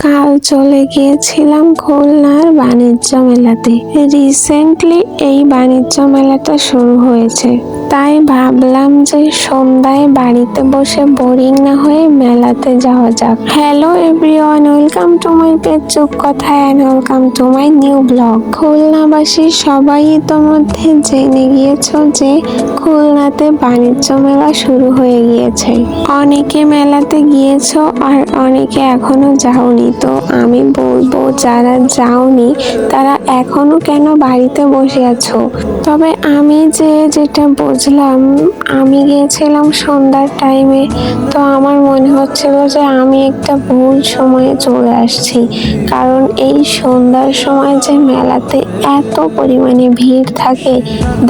কাল চলে গিয়েছিলাম খুলনার বাণিজ্য মেলাতে। রিসেন্টলি এই বাণিজ্য মেলাটা শুরু হয়েছে। তাই ভাবলাম যে সন্ধ্যায় বাড়িতে বসে বোরিং না হয়ে মেলাতে যাওয়া যাক। Hello everyone welcome to my page চুপ কথা and welcome to my new blog খুলনাবাসী সবাই ইতোমধ্যে জেনে গিয়েছ যে খুলনাতে বাণিজ্য মেলা শুরু হয়ে গিয়েছে। অনেকে মেলাতে গিয়েছো আর অনেকে এখনও যাওনি। তো আমি বলব, যারা যাওনি, তারা এখনও কেন বাড়িতে বসে আছো? তবে আমি যে যেটা বুঝলাম, আমি গিয়েছিলাম সন্ধ্যার টাইমে তো আমার মনে হচ্ছিল যে আমি একটা ভুল সময়ে চলে আসছি। কারণ এই সন্ধ্যার সময় যে মেলাতে এত পরিমাণে ভিড় থাকে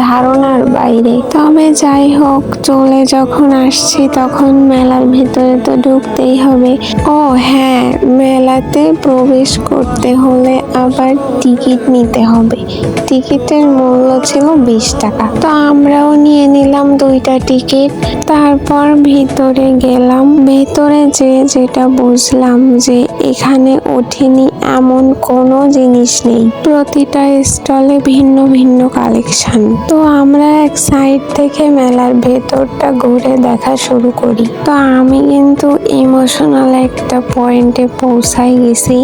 ধারণার বাইরে। তবে যাই হোক, চলে যখন আসছি তখন মেলার ভিতরে তো ঢুকতেই হবে। ও হ্যাঁ মেলাতে প্রবেশ করতে হলে আবার টিকিট নিতে হবে। টিকিটের মূল্য ছিল বিশ টাকা। তো আমরাও নিয়ে নিলাম দুইটা টিকিট। তারপর ভিতরে গেলাম। ভেতরে যে যেটা বুঝলাম যে এখানে ওঠেনি এমন কোনো জিনিস নেই। প্রতিটা স্টলে ভিন্ন ভিন্ন কালেকশন। তো আমরা এক সাইড থেকে মেলার ভেতরটা ঘুরে দেখা শুরু করি। তো আমি কিন্তু ইমোশনাল একটা পয়েন্টে পৌঁছাই গেছি।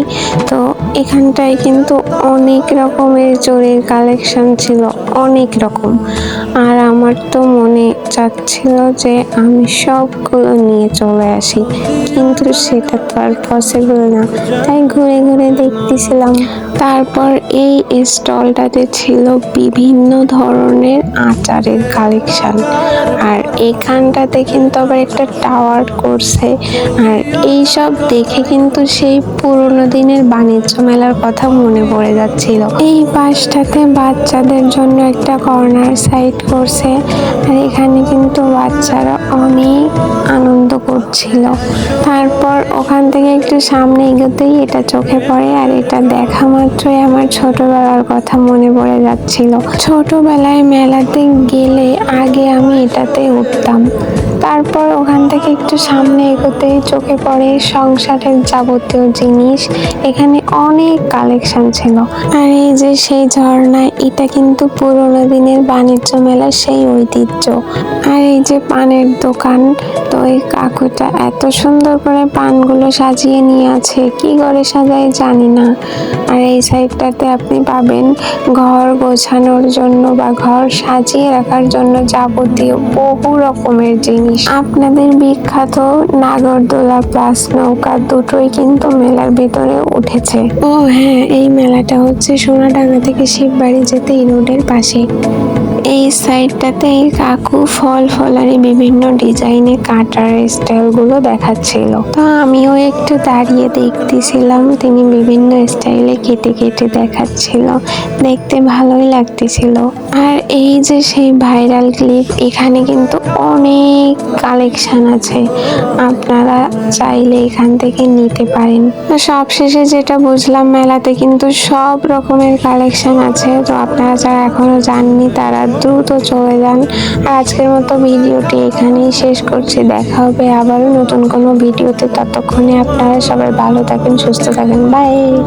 তো এখানটায় কিন্তু অনেক রকমের চোরের কালেকশন ছিল, অনেক রকম। আর আমার তো মনে চাচ্ছিল যে আমি সবগুলো নিয়ে চলে আসি, কিন্তু সেটা তো আর পসিবল না। তাই ঘুরে ঘুরে দেখতেছিলাম। তারপর এই স্টলটাতে ছিল বিভিন্ন ধরনের আচারের কালেকশান আর এখানটাতে কিন্তু আবার একটা টাওয়ার করছে। আর এই সব দেখে কিন্তু সেই পুরোনো দিনের বাণিজ্য মেলার কথা মনে পড়ে যাচ্ছিল। এই পাশটাতে বাচ্চাদের জন্য একটা কর্নার সাইড করছে। আর এখানে কিন্তু বাচ্চারা অনেক আনন্দ করছিল। তারপর ওখান থেকে একটু সামনে এগোতেই এটা চোখে পড়ে। আর এটা দেখা মাত্রই আমার ছোটবেলার কথা মনে পড়ে যাচ্ছিল। ছোটবেলায় মেলাতে গেলে আমি উঠতাম। তারপর ওখান থেকে একটু সামনে এগোতেই চোখে পড়ে সংসারের যাবতীয় জিনিস। এখানে অনেক কালেকশন ছিল। আর এই যে সেই ঝর্ণা, এটা কিন্তু পুরোনো দিনের বাণিজ্য মেলার সেই ঐতিহ্য। আর এই যে পানের দোকান, তো এই কাকুটা এত সুন্দর করে পানগুলো সাজিয়ে নিয়ে আছে, কি করে সাজায় জানি না। আর এই সাইডটাতে আপনি পাবেন ঘর গোছানোর জন্য বা ঘর সাজিয়ে রাখার জন্য যাবতীয় বহু রকমের জিনিস। আপনাদের বিখ্যাত নাগরদোলা প্লাস নৌকা দুটোই কিন্তু মেলার ভিতরে উঠেছে। ও হ্যাঁ এই মেলাটা হচ্ছে সোনাডাঙ্গা থেকে শিববাড়ি যেতে এই রোডের পাশে এই সাইডটাতে এই কাকু ফল ফলারি বিভিন্ন ডিজাইনে কাটার স্টাইলগুলো দেখাচ্ছিল। তো আমিও একটু দাঁড়িয়ে দেখতেছিলাম, তিনি বিভিন্ন স্টাইলে কেটে কেটে দেখাচ্ছিল। দেখতে ভালোই লাগতেছিল। আর এই যে সেই ভাইরাল ক্লিপ, এখানে কিন্তু অনেক কালেকশন আছে। আপনারা চাইলে এখান থেকে নিতে পারেন। সবশেষে যেটা বুঝলাম, মেলাতে কিন্তু সব রকমের কালেকশন আছে। তো আপনারা যারা এখনও যাননি, তারা দ্রুত চলে যান। আর আজকের মতো ভিডিওটি এখানেই শেষ করছি। দেখা হবে আবারও নতুন কোনো ভিডিওতে। ততক্ষণে আপনারা সবাই ভালো থাকেন, সুস্থ থাকেন। বাই।